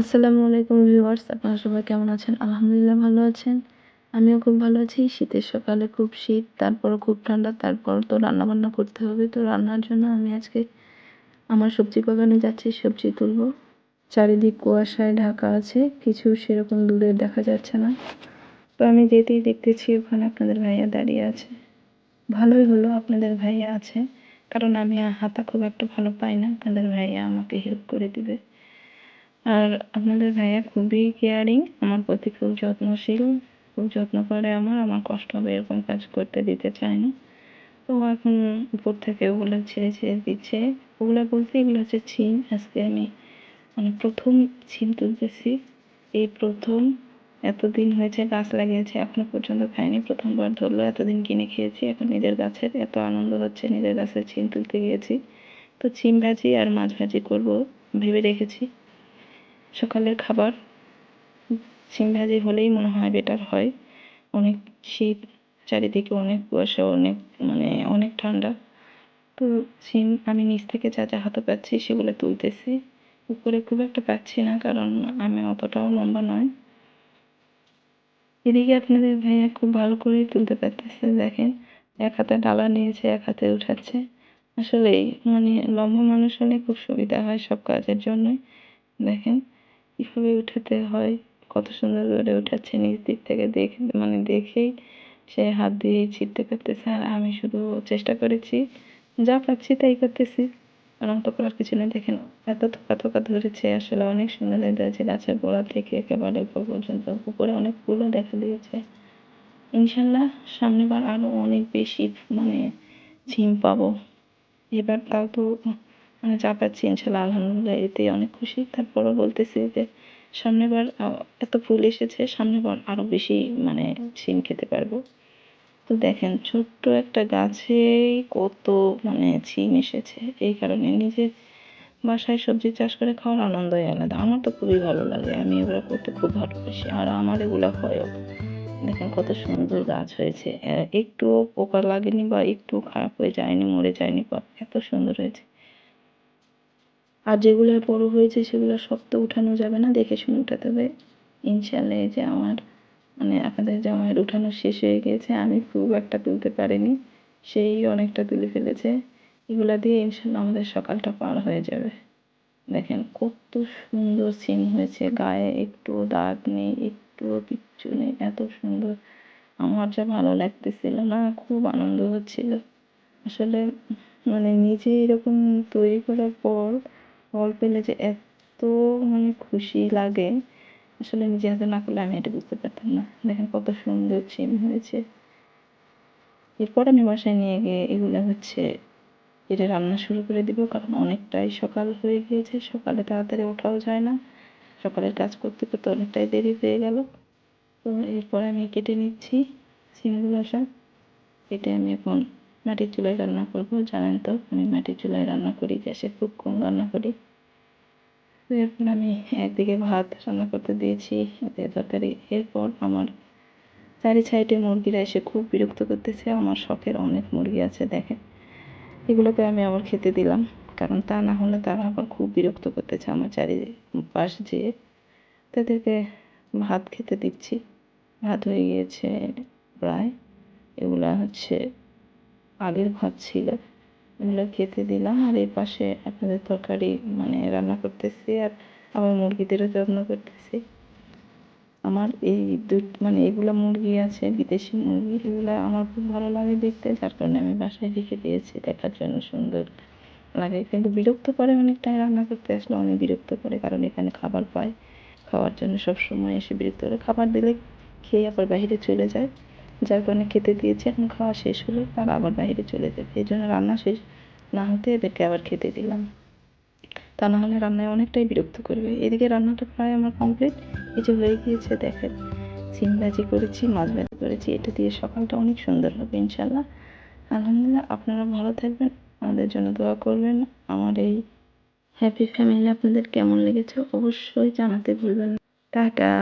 আসসালামু আলাইকুম ভিউয়ার্স, আপনারা সবাই কেমন আছেন? আলহামদুলিল্লাহ ভালো আছেন। আমিও খুব ভালো আছি। শীতের সকালে খুব শীত, তারপর খুব ঠান্ডা, তারপর তো রান্না বান্না করতে হবে। তো রান্নার জন্য আমি আজকে আমার সবজি বাগানে যাচ্ছি, সবজি তুলব। চারিদিক কুয়াশায় ঢাকা আছে, কিছু সেরকম দূরে দেখা যাচ্ছে না। তো আমি যেতেই দেখতেছি, ওখানে আপনাদের ভাইয়া দাঁড়িয়ে আছে। ভালোই হলো আপনাদের ভাইয়া আছে, কারণ আমি হাতা খুব একটা ভালো পাই না। আপনাদের ভাইয়া আমাকে হেল্প করে দিবে। আর আপনাদের ভাইয়া খুবই কেয়ারিং আমার প্রতি খুব যত্নশীল, খুব যত্ন করে আমার আমার কষ্ট হবে এরকম কাজ করতে দিতে চায় না। তো এখন উপর থেকে ওগুলো ছেড়ে ছেড়ে দিচ্ছে। ওগুলো বলতে এগুলো হচ্ছে ছিম আজকে আমি মানে প্রথম ছিম তুলতেছি। এই প্রথম এতদিন হয়েছে, গাছ লাগিয়েছে, এখনও পর্যন্ত খাইনি। প্রথমবার ধরলো, এতদিন কিনে খেয়েছি, এখন নিজের গাছের এত আনন্দ হচ্ছে, নিজের গাছের ছিম তুলতে গিয়েছি। তো ছিম ভাজি আর মাছ ভাজি করব, ভেবে রেখেছি। সকালের খাবার সিম ভাজি হলেই মনে হয় বেটার হয়। অনেক শীত, চারিদিকে অনেক কুয়াশা, অনেক মানে অনেক ঠান্ডা। তো সিম আমি নিচ থেকে যা যা হাতে পাচ্ছি সেগুলো তুলতেছি। উপরে খুব একটা পাচ্ছি না কারণ আমি অতটাও লম্বা নয়। এদিকে আপনাদের ভাইয়া খুব ভালো করেই তুলতে পারতেছে, দেখেন। এক হাতে ডালা নিয়েছে, এক হাতে উঠাচ্ছে। আসলেই মানে লম্বা মানুষ হলে খুব সুবিধা হয় সব কাজের জন্যই। দেখেন। কীভাবে উঠাতে হয়। কত সুন্দর করে উঠাচ্ছে নিচ দিক থেকে দেখে মানে দেখেই সে হাত দিয়ে ছিটতে করতেছে আর আমি শুধু চেষ্টা করেছি, যা পাচ্ছি তাই করতেছি। কারণ তো করার কিছু নেই দেখেন এত থোকা থোকা ধরেছে, আসলে অনেক সুন্দর হয়ে হয়েছে গাছের গোড়া থেকে একেবারে উপর পর্যন্ত। উপরে অনেক ফুলও দেখা দিয়েছে। ইনশাল্লাহ সামনেবার আরও অনেক বেশি মানে ঝিম পাবো। এবার তাও তো মানে যা পাচ্ছি ইনশাল্লাহ, আলহামদুলিল্লাহ এতে অনেক খুশি। তারপরও বলতেছি যে সামনেবার এত ফুল এসেছে, সামনেবার আরও বেশি মানে ছিম খেতে পারব। তো দেখেন, ছোট্ট একটা গাছেই কত মানে ছিম এসেছে। এই কারণে নিজের বাসায় সবজি চাষ করে খাওয়ার আনন্দই আলাদা। আমার তো খুবই ভালো লাগে, আমি এগুলো করতে খুব ভালোবাসি। আর আমার এগুলো হয়ও। দেখেন কত সুন্দর গাছ হয়েছে। একটুও পোকা লাগেনি বা একটু খারাপ হয়ে যায়নি, মরে যায়নি বা এত সুন্দর হয়েছে। আর যেগুলো বড় হয়েছে সেগুলো সব তো উঠানো যাবে না, দেখে শুনে উঠাতে হবে। ইনশাল্লাহ এই যে আমার মানে আপনাদের জামাইয়ের উঠানো শেষ হয়ে গেছে, আমি খুব একটা তুলতে পারিনি, সেই অনেকটা তুলে ফেলেছে। এগুলা দিয়ে ইনশাল্লাহ আমাদের সকালটা পার হয়ে যাবে। দেখেন কত সুন্দর সিন হয়েছে, গায়ে একটু দাগ নেই, একটুও কিচ্ছু নেই, এত সুন্দর। আমার যা ভালো লাগতেছিল না, খুব আনন্দ হচ্ছিল। আসলে মানে নিজে এরকম তৈরি করার পর ফল পেলে যে এত মানে খুশি লাগে, আসলে নিজে হাতে না করলে আমি এটা বুঝতে পারতাম না। দেখেন কত সুন্দর সিম হয়েছে। এরপর আমি বাসায় নিয়ে গিয়ে এগুলো হচ্ছে এটা রান্না শুরু করে দিব, কারণ অনেকটাই সকাল হয়ে গিয়েছে, সকালে তাড়াতাড়ি ওঠাও যায় না। সকালের কাজ করতে করতে অনেকটাই দেরি হয়ে গেল। তো এরপর আমি কেটে নিচ্ছি সিমগুলো সব। কেটে আমি এখন মাটির চুলায় রান্না করব, জানেন তো, আমি মাটির চুলায় রান্না করি গ্যাসে খুব কম রান্না করি। এরপর আমি একদিকে ভাত রান্না করতে দিয়েছি তরকারি। এরপর আমার চারি সাইডে মুরগিরা এসে খুব বিরক্ত করতেছে, আমার শখের অনেক মুরগি আছে, দেখেন। এগুলোকে আমি আবার খেতে দিলাম, কারণ তা না হলে তারা আবার খুব বিরক্ত করতেছে আমার চারি পাশ যেয়ে তাদেরকে ভাত খেতে দিচ্ছি, ভাত হয়ে গিয়েছে প্রায়। এগুলা হচ্ছে আগের ভাত ছিল। এগুলো খেতে দিলাম আর এই পাশে আপনাদের তরকারি মানে রান্না করতেছি আর আমার মুরগিদেরও যত্ন করতেছি। আমার এই দু মানে এগুলো মুরগি আছে, বিদেশি মুরগি, এগুলো আমার খুব ভালো লাগে দেখতে, যার কারণে আমি বাসায় রেখে দিয়েছি, দেখার জন্য সুন্দর লাগে। কিন্তু বিরক্ত করে অনেকটাই রান্না করতে আসলে অনেক বিরক্ত করে কারণ এখানে খাবার পায়। খাওয়ার জন্য সব সময় এসে বিরক্ত করে খাবার দিলে খেয়ে আবার বাইরে চলে যায়। যার কারণে খেতে দিয়েছি, এখন খাওয়া শেষ হলে তারা আবার বাইরে চলে যাবে। এই জন্য রান্না শেষ না হতে এদেরকে আবার খেতে দিলাম। তা না হলে রান্নায় অনেকটাই বিরক্ত করবে। এদিকে রান্নাটা প্রায় আমার কমপ্লিট যে হয়ে গিয়েছে, দেখেন, সিম ভাজি করেছি, মাছ ভাজি করেছি। এটা দিয়ে সকালটা অনেক সুন্দর হবে ইনশাল্লাহ আলহামদুলিল্লাহ, আপনারা ভালো থাকবেন, আমাদের জন্য দোয়া করবেন। আমার এই হ্যাপি ফ্যামিলি আপনাদের কেমন লেগেছে অবশ্যই জানাতে ভুলবেন না। টাটা!